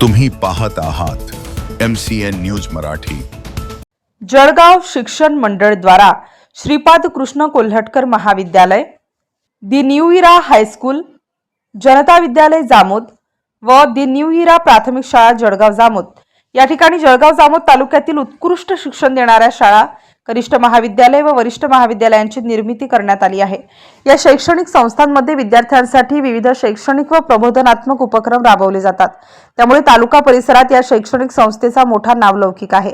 तुम्ही पाहत आहात M C N news Marathi. Jalgaon शिक्षण मंडळ द्वारा श्रीपाद कृष्ण कोल्हटकर महाविद्यालय दि न्यू इरा हायस्कूल जनता विद्यालय जामोद व दि न्यू इरा प्राथमिक शाळा जळगाव जामोद. या ठिकाणी जळगाव जामोद तालुक्यातील उत्कृष्ट शिक्षण देणाऱ्या शाळा कनिष्ठ महाविद्यालय व वरिष्ठ महाविद्यालयांची निर्मिती करण्यात आली आहे. या शैक्षणिक संस्थांमध्ये विद्यार्थ्यांसाठी विविध शैक्षणिक व प्रबोधनात्मक उपक्रम राबवले जातात. त्यामुळे तालुका परिसरात या शैक्षणिक संस्थेचा मोठा नावलौकिक आहे.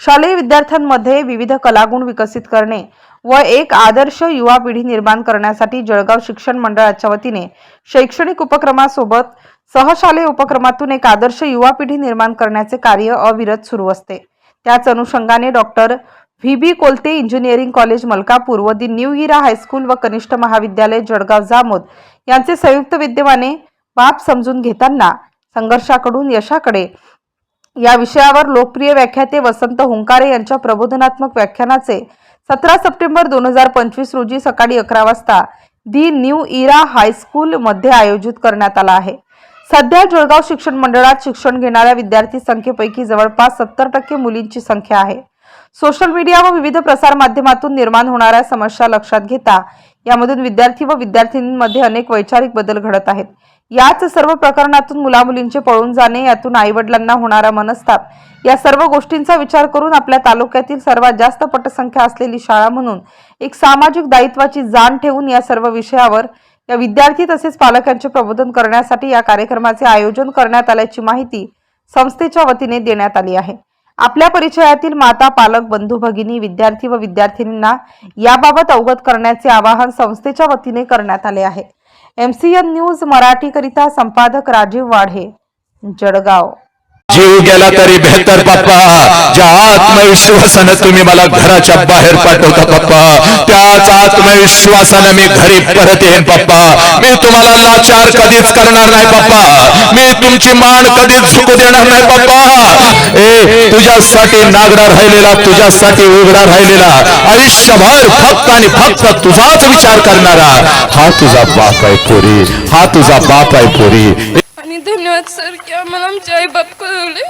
शालेय विद्यार्थ्यांमध्ये विविध कलागुण विकसित करणे व एक आदर्श युवा पिढी निर्माण करण्यासाठी जळगाव शिक्षण मंडळाच्या वतीने शैक्षणिक उपक्रमासोबत सहशालेय उपक्रमातून एक आदर्श युवा पिढी निर्माण करण्याचे कार्य अविरत सुरू असते. त्याच अनुषंगाने doctor V B Kolte engineering college Malkapur व दी न्यू इरा हायस्कूल व कनिष्ठ महाविद्यालय जळगाव जामोद यांचे संयुक्त विद्यमाने बाप समजून घेताना संघर्षाकडून यशाकडे. या विषयावर लोकप्रिय व्याख्याते वसंत हुंकारे यांच्या प्रबोधनात्मक व्याख्यानाचे सतरा सप्टेंबर दोन हजार पंचवीस रोजी सकाळी अकरा वाजता दी न्यू इरा हायस्कूल मध्ये आयोजित करण्यात आला आहे. सध्या जळगाव शिक्षण मंडळात शिक्षण घेणाऱ्या विद्यार्थी संख्येपैकी जवळपास सत्तर टक्के मुलींची संख्या आहे. सोशल मीडिया व विविध प्रसार माध्यमातून निर्माण होणाऱ्या समस्या लक्षात घेता यामधून विद्यार्थी व विद्यार्थिनींमध्ये अनेक वैचारिक बदल घडत आहेत. याच सर्व प्रकरणातून मुलामुलींचे पळून जाणे यातून आईवडिलांना होणारा मनस्ताप या सर्व गोष्टींचा विचार करून आपल्या तालुक्यातील सर्वात जास्त पटसंख्या असलेली शाळा म्हणून एक सामाजिक दायित्वाची जाण ठेवून या सर्व विषयावर या विद्यार्थी तसेच पालकांचे प्रबोधन करण्यासाठी या कार्यक्रमाचे आयोजन करण्यात आल्याची माहिती संस्थेच्या वतीने देण्यात आली आहे. आपल्या परिचयातील माता पालक बंधू भगिनी विद्यार्थी व विद्यार्थिनींना याबाबत अवगत करण्याचे आवाहन संस्थेच्या वतीने करण्यात आले आहे. एमसीएन न्यूज मराठीकरिता संपादक राजीव वाढे जळगाव. जीव गेला तरी बेहतर पप्पा. ज्या आत्मविश्वासानं तुम्ही मला घराच्या बाहेर पाठवता पप्पा. त्याच आत्मविश्वासानं मी घरी परत येईन पप्पा. मी तुम्हाला लाचार कधीच करणार नाही पप्पा. मी तुमची मान कधीच झुकू देणार नाही पप्पा. ए तुझ्यासाठी नागडा राहिलेला तुझ्यासाठी उघडा राहिलेला आयुष्यभर फक्त आणि फक्त तुझाच विचार करणारा हा तुझा बाप आहे पोरी. हा तुझा बाप आहे पोरी. आणि धन्यवाद सर की आम्हाला आमचे आई बाप कळवले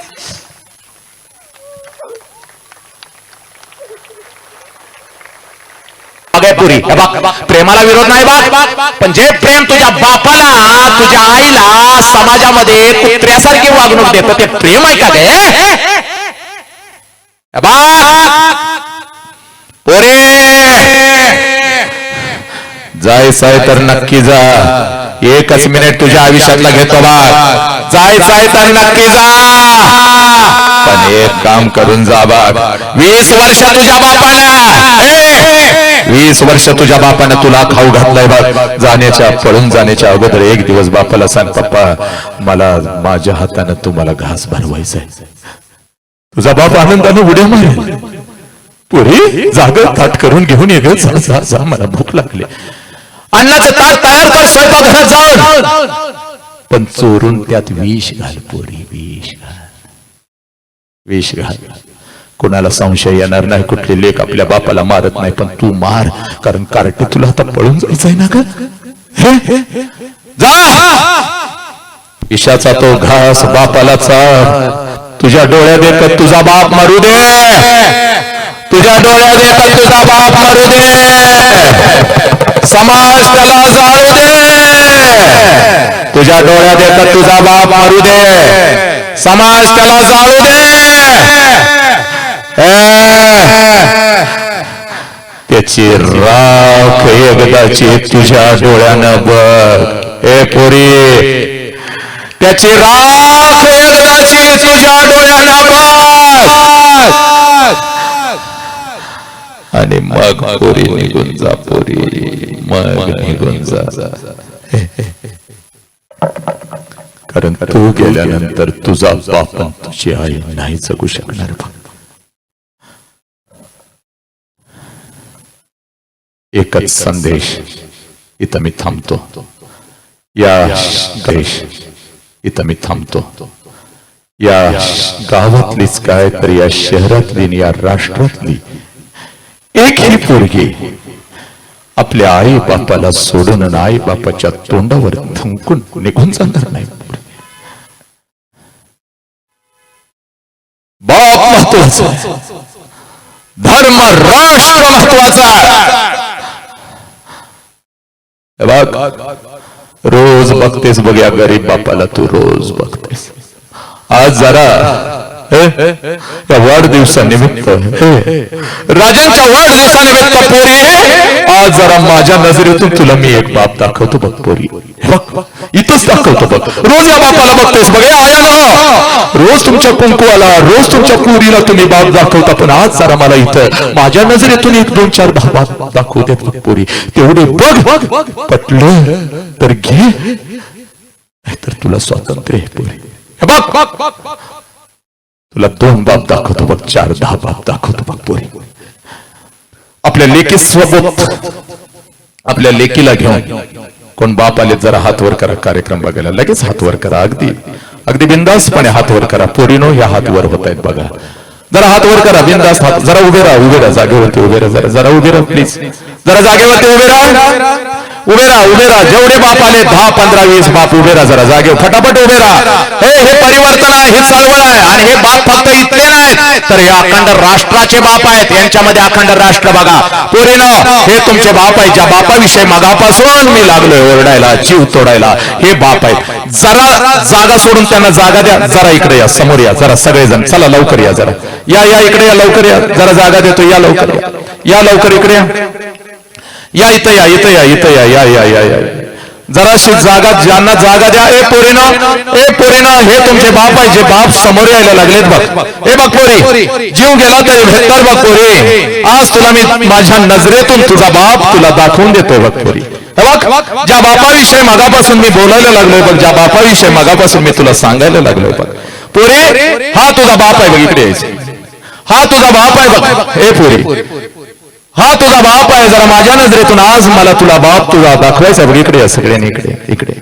पुरी. प्रेमाला विरोध नाही बा पण जे प्रेम तुझ्या बापाला तुझ्या आईला समाजामध्ये कुत्र्यासारखी वागणूक देतो ते प्रेम आहे का ते बा पोरे. जायचंय तर नक्की जा. एकच मिनिट तुझ्या आयुष्यातला घेतो बा जायचंय तर नक्की जा. पण एक काम करून जा बा वीस वर्ष तुझ्या बापानं. वीस वर्ष तुझ्या बापानं तुला खाऊ घातलाय बा जाण्याच्या पळून जाण्याच्या अगोदर एक दिवस बापाला सांग पप्पा मला माझ्या हातानं तुम्हाला घास भरवायचंय. तुझा बाप आनंदानं उड्या मारेल. पुरी जागर ताट करून घेऊन ये जा जा जा मला भूक लागली. अन्नाचं ताट तयार कर स्वयंपाकघरात जाऊन. पण चोरून त्यात विष घाल पोरी विष घाल. विष घाल. कोणाला संशय येणार नाही कुठले लेख आपल्या बापाला मारत नाही पण तू मार कारण कार्टे तुला आता पळून जायचंय ना का जा! विषाचा तो घास बापाला चार. तुझ्या डोळ्या एकच तुझा बाप मारू दे. तुझ्या डोळ्या एकच तुझा बाप मारू दे. समाज त्याला जाळू दे. तुझ्या डोळ्यात येतात तुझा बाप मारू दे. समाज त्याला जाळू दे. त्याची राख एकदाची तुझ्या डोळ्यानं बघ. ए पोरी. त्याची राख एकदाची तुझ्या डोळ्यानं बघ. आणि मग पोरी निघून जा पोरी मग निघून जा. कारण तू गेल्यानंतर तुझा बाप तुझी आई नाही जगू शकणार एकच संदेश इथं मी थांबतो. या देश इथं मी थांबतो. या गावातलीच काय तर या शहरातली या राष्ट्रातली ही पोरगी. आपल्या आई बापाला सोडून आणि आई बापाच्या तोंडावर थुंकून निघून जाणार नाही महत्त्वाचा. धर्म राष्ट्र महत्त्वाचा. बघ रोज बघतेस बघ या गरीब बापाला तू रोज बघतेस. आज जरा या वाढदिवसानिमित्त राजांच्या वाढदिवसानिमित्त पोरी. आज जरा माझ्या नजरेतून तुला मी एक बाप दाखवतो बघ पोरी. बघ इथंच दाखवतो बघ. रोज या बापाला बघतेस बघ. आया रोज तुमच्या कुंकुवाला रोज तुमच्या पुरीला तुम्ही बाप दाखवता पण आज जरा मला इथं माझ्या नजरेतून एक दोन चार बाप दाखवू देत बघ पोरी. तेवढे बघ. पटलं तर घे. तर तुला स्वातंत्र्य आहे पोरी. बघ. तुला दोन बाप दाखवतो बघ चार दहा बाप दाखवतो बघ पोरी. आपल्या लेकी सोबत आपल्या लेकीला घेऊन कोण बाप आले जरा हात वर करा कार्यक्रम बघायला. लगेच हात वर करा अगदी अगदी बिंदासपणे हात वर करा. पोरीनो या हात वर होत आहेत बघा. जरा हात वर करा बिंदास हात जरा उभे राहा उभे राहा जागेवरती उभे राहा जरा जरा उभे राहा प्लीज जरा जागेवरती उभे राहा. उभे राहा उभे राहा. जेवढे बाप आले दहा पंधरा वीस बाप उभे राहा जरा जागे. फटाफट उभे राहा. हे हे परिवर्तन आहे हे चळवळ आहे. आणि हे बाप फक्त इथले नाहीत. तर हे अखंड राष्ट्राचे बाप आहेत. यांच्यामध्ये अखंड राष्ट्र बघा. पोरीनं हे तुमचे बाप आहेत. ज्या बापाविषयी मगापासून मी लागलोय ओरडायला जीव तोडायला हे बाप आहेत. जरा जागा सोडून त्यांना जागा द्या. जरा इकडे या समोर या. जरा सगळेजण. चला लवकर या जरा. या या इकडे या लवकर या. जरा जागा देतो. या लवकर. या लवकर इकडे या. या इथं या इथं या इथं या या या या या. जराशी जागा ज्यांना जागा द्या. ए पोरीनं ए पोरीनं हे तुमचे बाप आहे जे बाप समोर यायला लागलेत बघ. ए बघ पोरी जीव गेला तरी भेटणार बघ पोरी. आज तुला मी माझ्या नजरेतून तुझा बाप तुला दाखवून देतोय बघ पोरी. बघ ज्या बापाविषयी मगापासून मी बोलायला लागलोय बघ ज्या बापाविषयी मगापासून मी तुला सांगायला लागलोय बघ. पोरी हा तुझा बाप आहे बघ इकडे यायचं. हा तुझा बाप आहे बघ. हे पोरी हा तुझा बाप आहे जरा माझ्या नजरेतून आज मला तुला बाप तुझा दाखवायचा बघ इकडे सगळ्यांनी इकडे इकडे.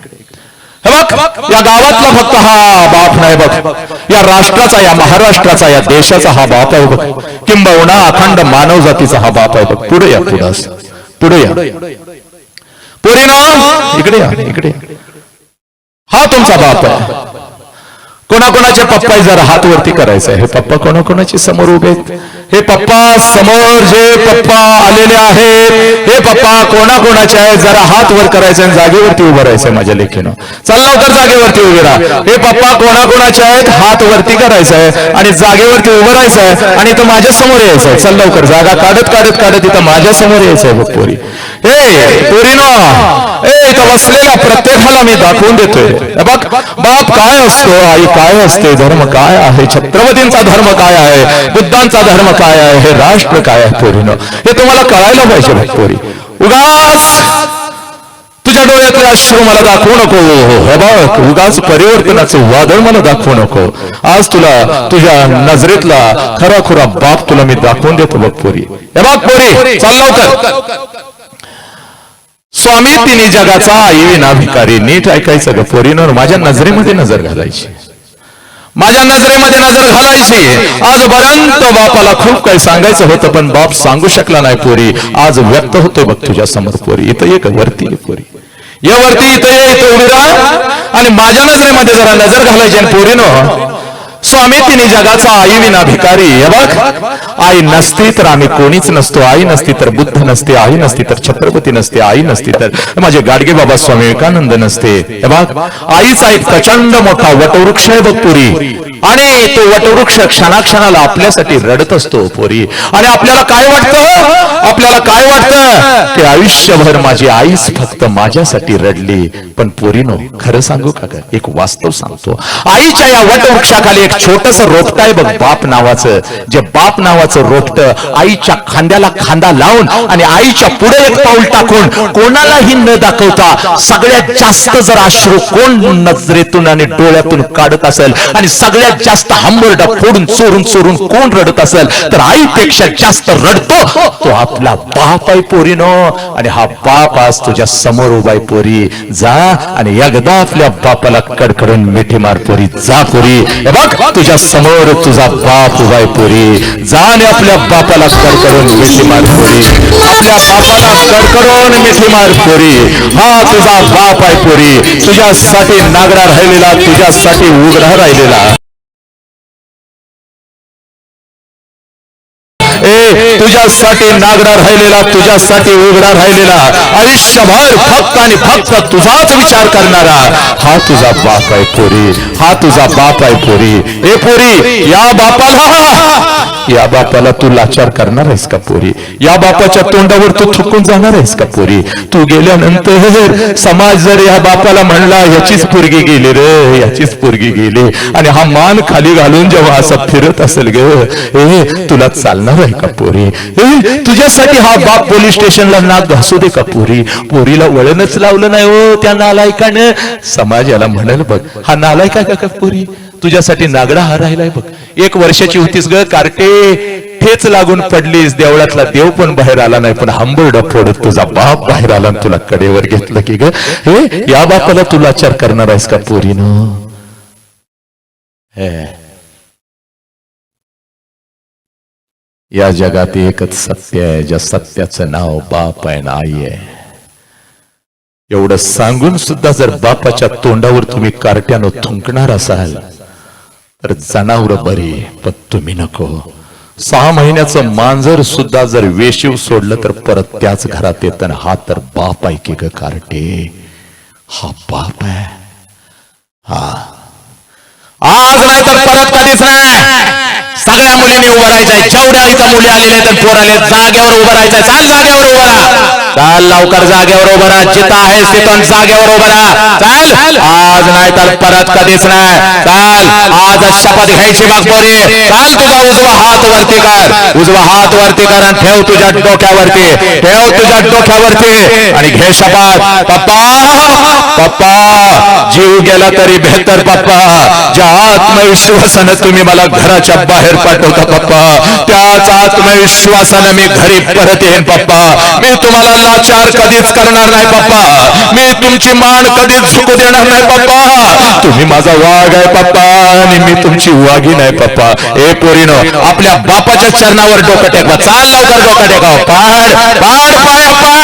हे बघ या गावातला फक्त हा बाप नाही बघ. या राष्ट्राचा या महाराष्ट्राचा या देशाचा हा बाप आहे बघ. किंबहुना अखंड मानव जातीचा हा बाप आहे बघ. पुढे या पुढे पुढे या. पुरी ना इकडे या इकडे. हा तुमचा बाप आहे. कोणाकोणाचे पप्पा जरा हात वरती करायचं आहे हे पप्पा कोणाकोणाचे समोर उभे आहेत? हे पप्पा समोर जे पप्पा आलेले आहेत हे पप्पा कोणाकोणाचे आहेत जरा हात वर करायचे आणि जागेवरती उभं राहायचंय माझ्या लेखीनं चल लवकर जागेवरती उभे राहा. हे पप्पा कोणाकोणाचे आहेत हात वरती करायचं आहे आणि जागेवरती उभं राहायचं आहे आणि इथं माझ्यासमोर यायचं आहे. चल लवकर जागा काढत काढत काढत इथं माझ्यासमोर यायचं आहे बघ पोरी. हे पोरीनो ए इथं बसलेल्या प्रत्येकाला मी दाखवून देतोय बघ बाप काय असतो आई काय असते धर्म काय आहे छत्रपतींचा धर्म काय आहे बुद्धांचा धर्म काय आहे हे राष्ट्र काय आहे पोरीनो हे तुम्हाला कळायला पाहिजे पोरी उगाच तुझ्या डोळ्यातले अश्रू मला दाखवू नको हे बघ उगाच परिवर्तनाचं वादळ मला दाखवू नको आज तुला तुझ्या नजरेतला खरा खुरा बाप तुला मी दाखवून देतो बघ पोरी हे बघ पोरी चाल लवकर स्वामी तिन्ही जगाचा आई विना भिकारी. नीट ऐकायचं ग माझ्या नजरेमध्ये नजर घालायची. माझ्या नजरेमध्ये नजर घालायची. आजपर्यंत बापाला खूप काही सांगायचं होतं पण बाप सांगू शकला नाही पोरी. आज व्यक्त होतोय बघ तुझ्या समोर पोरी. इथं एक वरती पोरी. ये वरती इथं ये इथं उभी राहा आणि माझ्या नजरेमध्ये जरा नजर घालायची आणि पोरीनो स्वामी तिने जगाचा आई विना भिकारी हे बघ. आई नसती तर आम्ही कोणीच नसतो. आई नसती तर बुद्ध नसते. आई नसती तर छत्रपती नसते. आई नसती तर माझे गाडगे बाबा स्वामी विवेकानंद नसते. हे बघ. आईचा एक प्रचंड मोठा वटवृक्ष आहे बघ पुरी. आणि तो वटवृक्ष क्षणाक्षणाला आपल्यासाठी रडत असतो पोरी. आणि आपल्याला काय वाटतं? आपल्याला काय वाटतं? की आयुष्यभर माझी आईच फक्त माझ्यासाठी रडली. पण पोरीनो खरं सांगू का एक वास्तव सांगतो. आईच्या या वटवृक्षाखाली एक छोटस रोपट आहे बघ बाप नावाचं. जे बाप नावाचं रोपट आईच्या खांद्याला खांदा लावून आणि आईच्या पुढे एक पाऊल टाकून कोणालाही न दाखवता सगळ्यात जास्त जर अश्रू कोण नजरेतून आणि डोळ्यातून काढत असेल आणि सगळ्यात जास्त हंबरडा फोडून चोरून चोरून कोण रडत असेल? तर आईपेक्षा जास्त रडतो तो आपला बाप आहे पोरीनो. आणि हा बाप आज तुझ्या समोर उभा पोरी. जा आणि एकदा आपल्या बापाला कडकडून मिठी मार पोरी. जा पोरी. बघ तुझ्या समोर तुझा बाप उभा पोरी. जा आणि आपल्या बापाला कडकडून मिठी मार पोरी. आपल्या बापाला कडकडून मिठी मार पोरी. हा तुझा बाप आहे पोरी. तुझ्यासाठी नागरा राहिलेला तुझ्यासाठी उघडा राहिलेला. तुझ्यासाठी नागडा राहिलेला तुझ्यासाठी उघडा राहिलेला आयुष्यभर फक्त आणि फक्त तुझाच विचार करणारा हा तुझा बाप आहे पोरी हा तुझा बाप आहे पोरी. हे पोरी या बापाला या बापाला तू लाचार करणार आहेस का पोरी? या बापाच्या तोंडावर तू थुकून जाणार आहेस का पोरी? तू गेल्यानंतर समाज जर या बापाला म्हणला याचीच पोरगी गेली रे याचीच पोरगी गेली. आणि हा मान खाली घालून जेव्हा असा फिरत असेल ग ए तुला चालणार आहे का पोरी? ए तुझ्यासाठी हा बाप पोलीस स्टेशनला नाक घासू दे का पोरी? पोरीला वळणच लावलं नाही हो त्या नालायकानं. समाजाला म्हणाल बघ हा नालायका का का पोरी? तुझ्यासाठी नागडा हा राहिलाय बघ. एक वर्षाची होतीस ग कार्टे. ठेच लागून पडलीस. देवळातला देव पण बाहेर आला नाही पण हंबरड फोडत तुझा बाप बाहेर आला तुला कडेवर घेतलं की ग. हे या बापाला तुला लाचार करणार आहेस का पोरीनं? या जगात एकच सत्य आहे ज्या सत्याचं नाव बाप आहे ना आई आहे. एवढं सांगून सुद्धा जर बापाच्या तोंडावर तुम्ही कार्ट्यानं थुंकणार असाल तर जनावर बरे पण तुम्ही नको. सहा महिन्याचं मांजर सुद्धा जर वेशीव सोडलं तर परत त्याच घरात येत हा तर बाप आहे की ग कार्टे? हा बाप आहे. हा. आज नाही तर परत कधीच नाही. सगळ्या मुलींनी उभं राहायचंय. जेवढ्या इथं मुली आलेल्या तर पोराले जागेवर उभं राहायचंय. चाल जागेवर उभं राहा. चाल लवकर जागेवर उभं राहा. जिथं आहेस तिथून जागेवर उभं राहा. चाल आज नाही तर परत कधीच नाही. चाल आज शपथ घ्यायची मग पोरी. चाल तुझा उजवा हात वरती कर. उजवा हात वरती कर आणि ठेव तुझ्या डोक्यावरती. ठेव तुझ्या डोक्यावरती. आणि घे शपथ. पप्पा पप्पा जीव गेला तरी बेहतर पप्पा. ज्या आत्मविश्वासानं तुम्ही मला घराच्या बाहेर पाठवता पप्पा. त्याच आत्मविश्वासानं मी घरी परत येईन पप्पा. मी तुम्हाला लाचार कधीच करणार नाही पप्पा. मी तुमची मान कधीच झुकू देणार नाही पप्पा. तुम्ही माझा वाघ आहे पप्पा आणि मी तुमची वाघी नाही पप्पा. ए पोरीनो आपल्या बापाच्या चरणावर डोकं टेकवा. चाल लवकर डोकं टेकाव. पाड पाड पाय पाड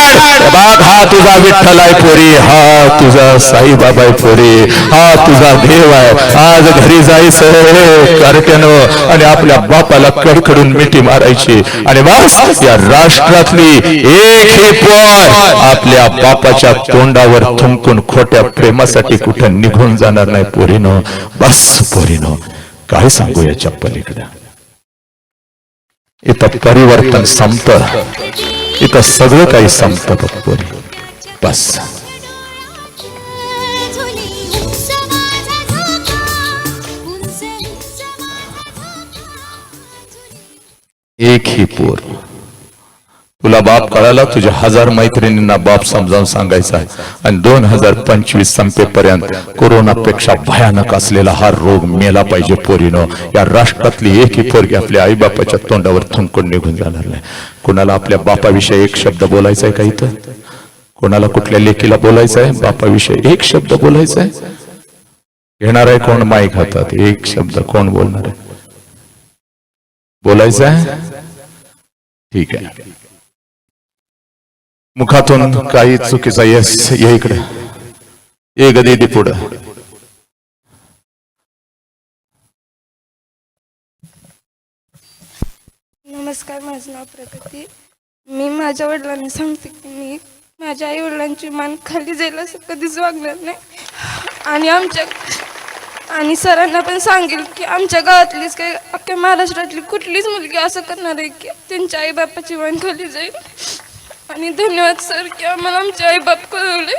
बाग हा तुझा विठ्ठल आहे पोरी हा तुझा साईबाबा आहे पोरी हा तुझा देव आहे. आज घरी जायचं कार्ट्यानं आणि आपल्या बापाला कडकडून मिठी मारायची. आणि बस या राष्ट्रातली एक ही पोर आपल्या बापाच्या तोंडावर थुंकून खोट्या प्रेमासाठी कुठं निघून जाणार नाही पोरीनो. बस पोरीनो काय सांगू याच्या पलीकडे? इथं परिवर्तन संपत. इथं सगळं काही संपत बघ बस. एक ही पोर. तुला बाप कळाला? तुझ्या हजार मैत्रिणींना बाप समजावून सांगायचा आहे. आणि दोन हजार पंचवीस संपेपर्यंत कोरोनापेक्षा भयानक असलेला हा रोग मेला पाहिजे पोरीनो. या राष्ट्रातली एक ही पोरगी आपल्या आई बापाच्या तोंडावर थुंकून निघून जाणार नाही. कुणाला आपल्या बापाविषयी एक शब्द बोलायचा आहे का इथं? कोणाला कुठल्या लेखीला बोलायचं आहे? बापाविषयी एक शब्द बोलायचा आहे? घेणार आहे कोण माईक हातात? एक शब्द कोण बोलणार आहे? बोलायचं आहे? ठीक आहे. मुखातून काही चुकीचा यस ये इकडे. ये गदी दे पुढं. नमस्कार माझं नाव प्रगती. मी माझ्या वडिलांना सांगते की मी माझ्या आई वडिलांची मान खाली जाईल असं कधीच वागणार नाही. आणि आमच्या आणि सरांना पण सांगेल की आमच्या गावातलीच काही अख्ख्या महाराष्ट्रातली कुठलीच मुलगी असं करणार आहे की त्यांच्या आईबापाची मान खाली जाईल. आणि धन्यवाद सर की आम्हाला आमचे आईबाप कळवले.